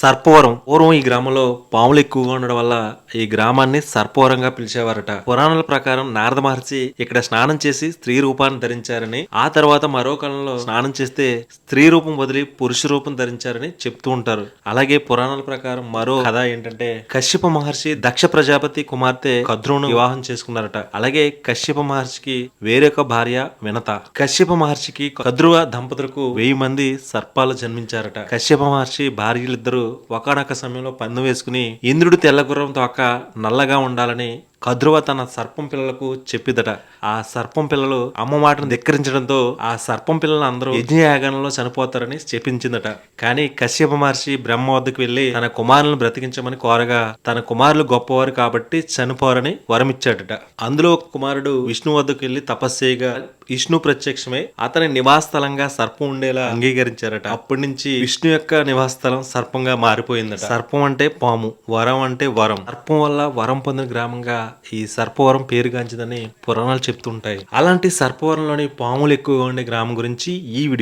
సర్పవరం. పూర్వం ఈ గ్రామంలో పాములు ఎక్కువగా ఉండడం వల్ల ఈ గ్రామాన్ని సర్పవరంగా పిలిచేవారట. పురాణాల ప్రకారం నారద మహర్షి ఇక్కడ స్నానం చేసి స్త్రీ రూపాన్ని ధరించారని ఆ తర్వాత మరో కాలంలో స్నానం చేస్తే స్త్రీ రూపం వదిలి పురుష రూపం ధరించారని చెప్తూ ఉంటారు. అలాగే పురాణాల ప్రకారం మరో కథ ఏంటంటే కశ్యప మహర్షి దక్ష ప్రజాపతి కుమార్తె కద్రును వివాహం చేసుకున్నారట. అలాగే కశ్యప మహర్షికి వేరొక భార్య వినత. కశ్యప మహర్షికి కద్రువ దంపతులకు వెయ్యి మంది సర్పాలు జన్మించారట. కశ్యప మహర్షి భార్యలిద్దరూ ఒకనొక సమయంలో పందెం వేసుకుని ఇంద్రుడు తెల్ల గుర్రం తోక నల్లగా ఉండాలని కద్రువ తన సర్పం పిల్లలకు చెప్పిదట. ఆ సర్పం పిల్లలు అమ్మ మాటను ధిక్కరించడంతో ఆ సర్పం పిల్లలు అందరూ యజ్ఞయాగంలో చనిపోతారని చెప్పించిందట. కానీ కశ్యప మహర్షి బ్రహ్మ వద్దకు వెళ్ళి తన కుమారులను బ్రతికించమని కోరగా తన కుమారులు గొప్పవారు కాబట్టి చనిపోరని వరమిచ్చాడట. అందులో ఒక కుమారుడు విష్ణు వద్దకు వెళ్ళి తపస్సు చేయగా విష్ణు ప్రత్యక్షమై అతని నివాసస్థలంగా సర్పం ఉండేలా అంగీకరించారట. అప్పటి నుంచి విష్ణు యొక్క నివాసస్థలం సర్పంగా మారిపోయిందట. సర్పం అంటే పాము వరం అంటే వరం. సర్పం వల్ల వరం పొందిన గ్రామంగా ఈ సర్పవరం పేరుగాంచిందని పురాణాలు చెప్తుంటాయి. అలాంటి సర్పవరంలోని పాములు ఎక్కువగా ఉండే గ్రామం గురించి ఈ వీడియో